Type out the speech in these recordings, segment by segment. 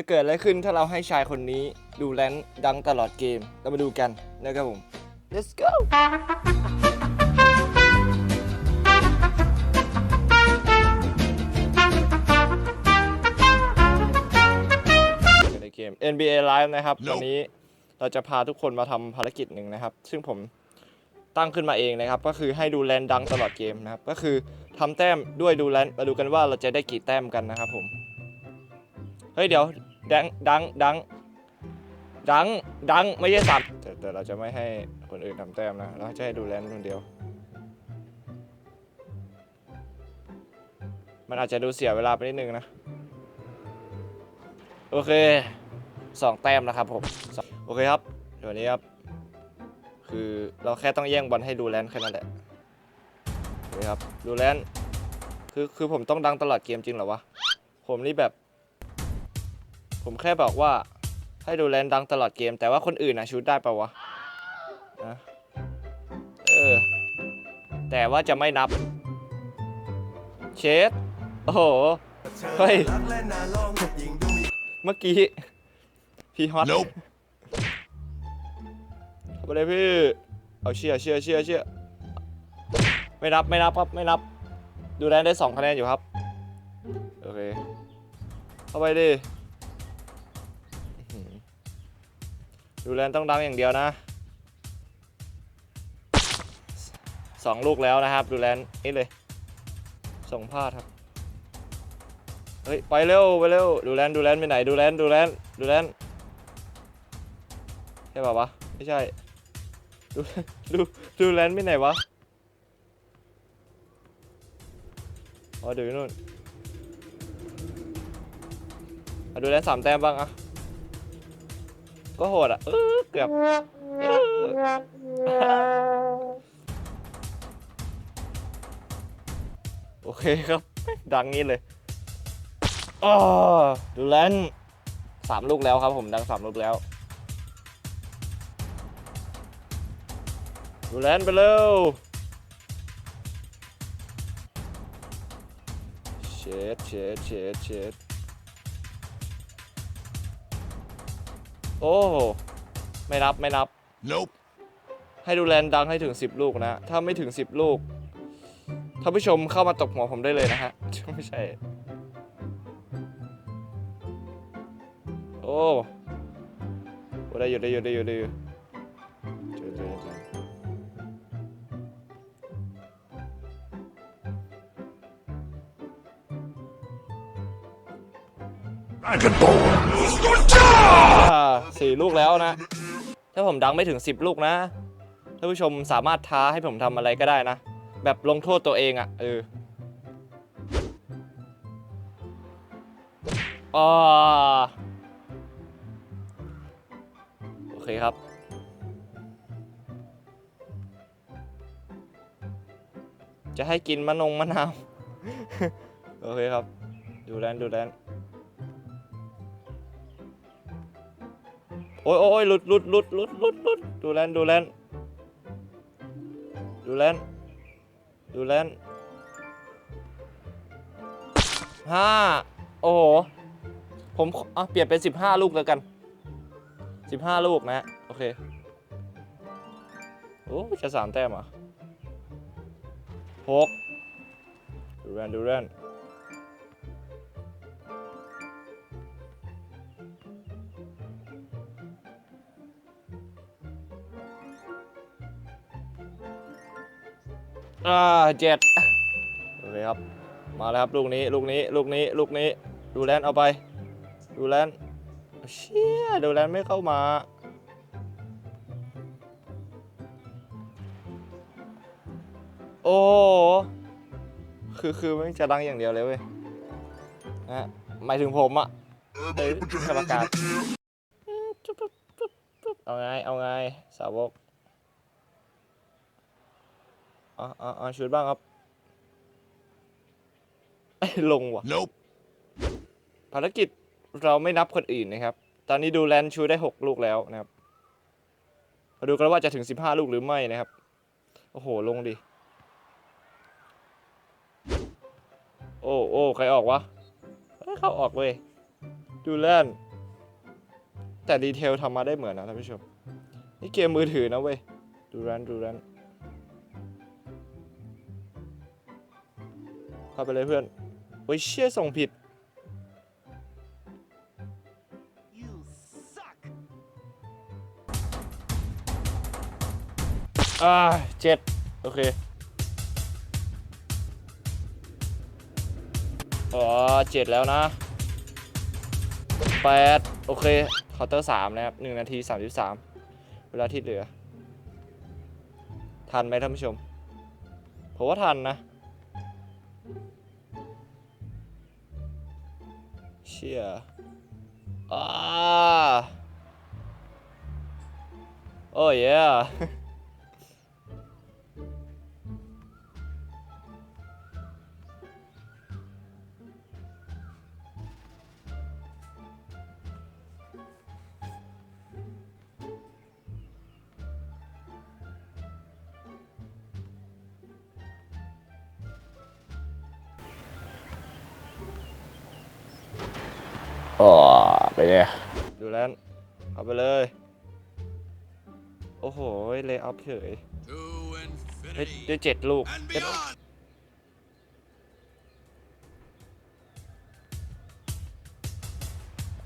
จะเกิดอะไรขึ้นถ้าเราให้ชายคนนี้ดูแลนด์ดังตลอดเกม เรามาดูกันนะครับผม let's go ในเกม NBA Live นะครับวันนี้เราจะพาทุกคนมาทำภารกิจหนึ่งนะครับ ซึ่งผมตั้งขึ้นมาเองนะครับ ก็คือให้ดูแลนดังตลอดเกมนะครับ ก็คือทำแต้มด้วยดูแลนมาดูกันว่าเราจะได้กี่แต้มกันนะครับผม เฮ้ยเดี๋ยว ดังดังดังดังดังไม่ใช่สัตว์แต่แต่เราจะไม่ให้คนอื่นทำแต้มนะเราจะให้ดูแลนคนเดียว มันอาจจะดูเสียเวลาไปนิดนึงนะ โอเคสองแต้มนะครับผมสองโอเคครับเดี๋ยวนี้ครับ คือเราแค่ต้องแย่งบอลให้ดูแลนแค่นั้นแหละโอเคครับดูแลนคือคือผมต้องดังตลอดเกมจริงเหรอวะ ผมนี่แบบ ผมแค่บอกว่าให้ดูแลนดังตลอดเกม แต่ว่าคนอื่นนะชูดได้ปะวะนะเออ แต่ว่าจะไม่นับ เชดโอ้โห เฮ้ย เมื่อกี้ พี่ฮอต Nope เข้าไปเลยพี่ เอาเชียร์เชียร์เชียร์เชียร์ไม่นับไม่นับครับไม่นับ ดูแลนได้สองคะแนนอยู่ครับ โอเค เข้าไปดิ ดูแลนต้องดังอย่างเดียวนะสองลูกแล้วนะครับ ดูแลนนี่เลย ส่งพลาดครับ เฮ้ย ไปเร็ว ไปเร็ว ดูแลนดูแลนไปไหน ดูแลนดูแลนดูแลนใช่ป่าวะ ไม่ใช่ ดูดูดูแลนไปไหนวะ อ๋อเดี๋ยวนู่นดูแลนสามแต้มบ้างอะ ก็โหดอะเออเกือบเออโอเคครับ ดังนี้เลยอดูแลนสามลูกแล้วครับผมดังสามลูกแล้ว ดูแลนไปเร็วเช็ดเช็ดเชดเชด โอ้โหไม่นับไม่นับ Nope. ให้ดูแลนดังให้ถึง 10 ลูกนะ ถ้าไม่ถึง 10 ลูกท่านผู้ชมเข้ามาตบหัวผมได้เลยนะฮะ ไม่ใช่ โอ้โอ้ได้อยู่ได้อยู่ได้อยู่ได้อยู่เจอเสี่ลูกแล้วนะ ถ้าผมดังไม่ถึง 10 ลูกนะท่านผู้ชมสามารถท้าให้ผมทำอะไรก็ได้นะ แบบลงโทษตัวเองอะ่ะเอออโอเคครับ จะให้กินมะนงมะนาว โอเคครับ ดูแลนดูแลน อ้ยโอ้ยหลุดหลุดหลุดหลุดหลุดหลุดดูแลนดูแลนดูแลนดูแลนห้าโอ้โห ผมอะเปลี่ยนเป็นสิบห้าลูกแล้วกันสิบห้าลูกนะ โอเค โอ้จะสามแต้มอะหกดูแลนดูแลน อ่าเจ็ดโอเคครับ มาแล้วครับลูกนี้ลูกนี้ลูกนี้ลูกนี้ดูแลนเอาไป ดูแลนเชี่ยดูแลนไม่เข้ามาโอ้โหคือคือไม่จะดังอย่างเดียวเลยเว้ยนะฮะหมายถึงผมอะเฮ้ยกรรมการจุ๊บจุ๊บจุ๊บจุ๊บเอาไง เอาไง สาวก อ่าอ่าอ่าชุดบ้างครับไอ้ลงว่ะ Nope. ภารกิจเราไม่นับคนอื่นนะครับ ตอนนี้ดูแลนชูได้ 6 ลูกแล้วนะครับมาดูกันว่าจะถึง 15 ลูกหรือไม่นะครับ โอ้โห ลงดิ โอ้โอ้ใครออกวะเอ้ยเขาออกเว้ย ดูแลนแต่ดีเทลทำมาได้เหมือนนะท่านผู้ชม นี่เกมมือถือนะเว้ย ดูรันดูรัน เข้าไปเลยเพื่อนโอ้ยเชี่ยส่งผิด อ่าเจ็ดโอเคอ๋อเจ็ดแล้วนะแปดโอเคเคาน์เตอร์สามนะครับหนึ่งนาทีสามสิบสามเวลาที่เหลือ ทันไหมท่านผู้ชมผมว่าทันนะ เชี่ยอ่าโอ้ย yeah ไปเลยดูแลนเอาไปเลย โอ้โห เลยอัพเฉยได้ได้เจ็ดลูก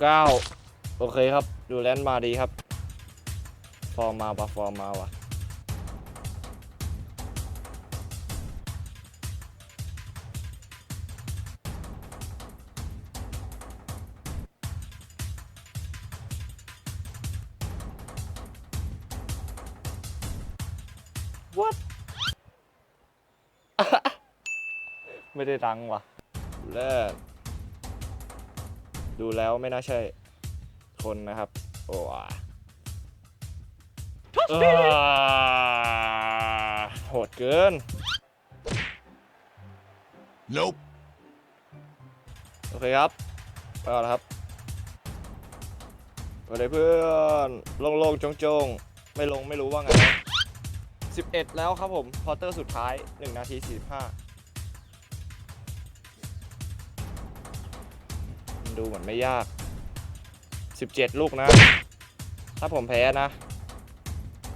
เก้าโอเคครับ ดูแลนมาดีครับ ฟอร์มมาปะฟอร์มมาวะ ไม่ได้ดังว่ะแรกดูแล้วไม่น่าใช่ คนนะครับ โอ้อะอ่าโหดเกิน Nope. โอเคครับไปก่อนครับไปเลยเพื่อนโล่งๆโจงๆ ไม่ลงไม่รู้ว่าไงนะ 11 แล้วครับผมพอเตอร์สุดท้าย 1 นาที 45 ดูเหมือนไม่ยาก 17 ลูกนะ ถ้าผมแพ้นะ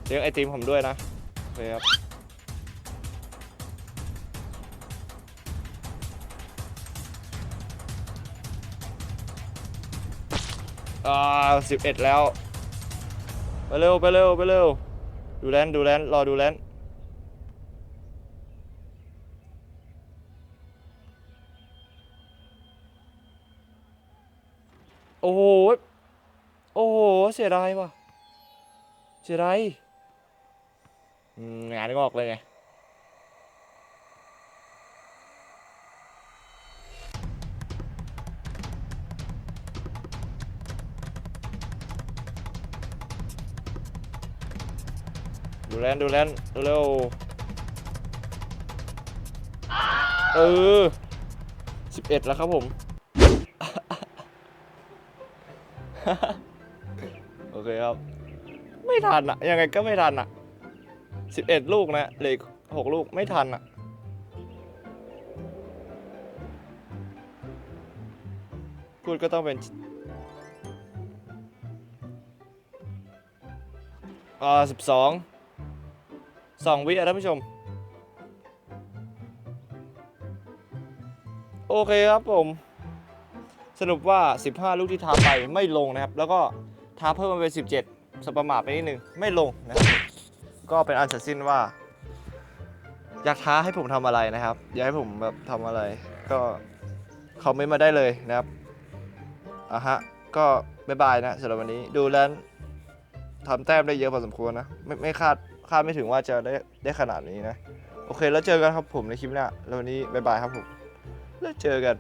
เลี้ยงไอติมผมด้วยนะโอเคครับอ่าสิบเอ็ดแล้ว ไปเร็ว ไปเร็ว ไปเร็ว ดูแลนดูแลนรอดูแลนโอ้โห โอ้โห เสียดายว่ะ เสียดายงานงอกเลยไง ดูแลนดูแลนเร็วๆเออสิบเอ็ดแล้วครับผม โอเคครับ ไม่ทันอะยังไงก็ไม่ทันอะสิบเอ็ดลูกนะเหลืออกหกลูกไม่ทันอะพูดก็ต้องเป็นอ่าสิบสอง สองวิอะท่านผู้ชม โอเคครับผม สรุปว่า 15 ลูกที่ท้าไปไม่ลงนะครับ แล้วก็ท้าเพิ่มมาเป็น 17 สประมาทไปนิดนึง ไม่ลงนะครับก็เป็นอันเสร็จสิ้นว่า อยากท้าให้ผมทำอะไรนะครับ อยากให้ผมแบบทำอะไร ก็คอมเมนต์มาได้เลยนะครับอะฮะ ก็บายบายนะสำหรับวันนี้ ดูแล้วทำแต้มได้เยอะพอสมควรนะ ไม่ไม่คาด คาดไม่ถึงว่าจะได้ได้ขนาดนี้นะ โอเค แล้วเจอกันครับผมในคลิปหน้าแล้ววันนี้บ๊ายบายครับผม แล้วเจอกัน